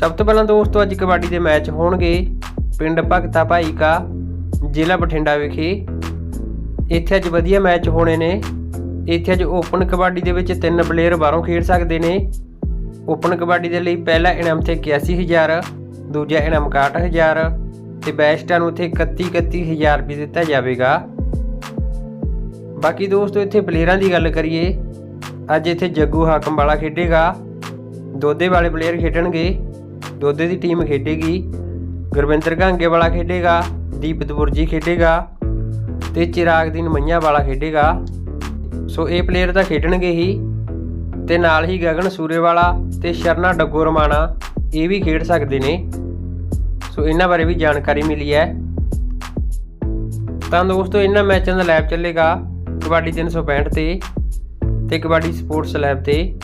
ਸਭ ਤੋਂ ਪਹਿਲਾਂ ਦੋਸਤੋ, ਅੱਜ ਕਬੱਡੀ ਦੇ ਮੈਚ ਹੋਣਗੇ ਪਿੰਡ ਭਗਤਾ ਭਾਈ ਕਾ, ਜ਼ਿਲ੍ਹਾ ਬਠਿੰਡਾ ਵਿਖੇ। ਇੱਥੇ ਅੱਜ ਵਧੀਆ ਮੈਚ ਹੋਣੇ ਨੇ। ਇੱਥੇ ਅੱਜ ਓਪਨ ਕਬੱਡੀ ਦੇ ਵਿੱਚ ਤਿੰਨ ਪਲੇਅਰ ਬਾਹਰੋਂ ਖੇਡ ਸਕਦੇ ਨੇ। ਓਪਨ ਕਬੱਡੀ ਦੇ ਲਈ ਪਹਿਲਾ ਇਨਾਮ ਤੇ 81000 ਦੂਜਾ ਇਨਾਮ 61000 ਤੇ ਬੈਸਟਾਂ ਨੂੰ ਇੱਥੇ 31 31000 ਰੁਪਏ ਦਿੱਤਾ ਜਾਵੇਗਾ। ਬਾਕੀ ਦੋਸਤੋ, ਇੱਥੇ ਪਲੇਅਰਾਂ ਦੀ ਗੱਲ ਕਰੀਏ, ਅੱਜ ਇੱਥੇ ਜੱਗੂ ਹਾਕਮ ਵਾਲਾ ਖੇਡੇਗਾ। ਦੋਦੇ ਵਾਲੇ ਪਲੇਅਰ ਖੇਡਣਗੇ। ਦੋਦੇ ਦੀ ਟੀਮ ਖੇਡੇਗੀ, ਗੁਰਵਿੰਦਰ ਘਾਂਗੇ ਵਾਲਾ ਖੇਡੇਗਾ, ਦੀਪਤ ਬੁਰਜੀ ਖੇਡੇਗਾ ਤੇ ਚਿਰਾਗ ਦੀਨ ਮਈਆਂ ਵਾਲਾ ਖੇਡੇਗਾ। ਸੋ ਇਹ ਪਲੇਅਰ ਤਾਂ ਖੇਡਣਗੇ ਹੀ ਤੇ ਨਾਲ ਹੀ ਗਗਨ ਸੂਰੇਵਾਲਾ ਤੇ ਸ਼ਰਨਾ ਡੱਗੋ ਰਮਾਣਾ ਇਹ ਵੀ ਖੇਡ ਸਕਦੇ ਨੇ। ਸੋ ਇਹਨਾਂ ਬਾਰੇ ਵੀ ਜਾਣਕਾਰੀ ਮਿਲੀ ਹੈ। ਤਾਂ ਦੋਸਤੋ, ਇਹਨਾਂ ਮੈਚਾਂ ਦਾ ਲਾਈਵ ਚੱਲੇਗਾ ਕਬੱਡੀ 365 ਤੇ ਤੇ ਕਬੱਡੀ ਸਪੋਰਟਸ ਲੈਬ ਤੇ।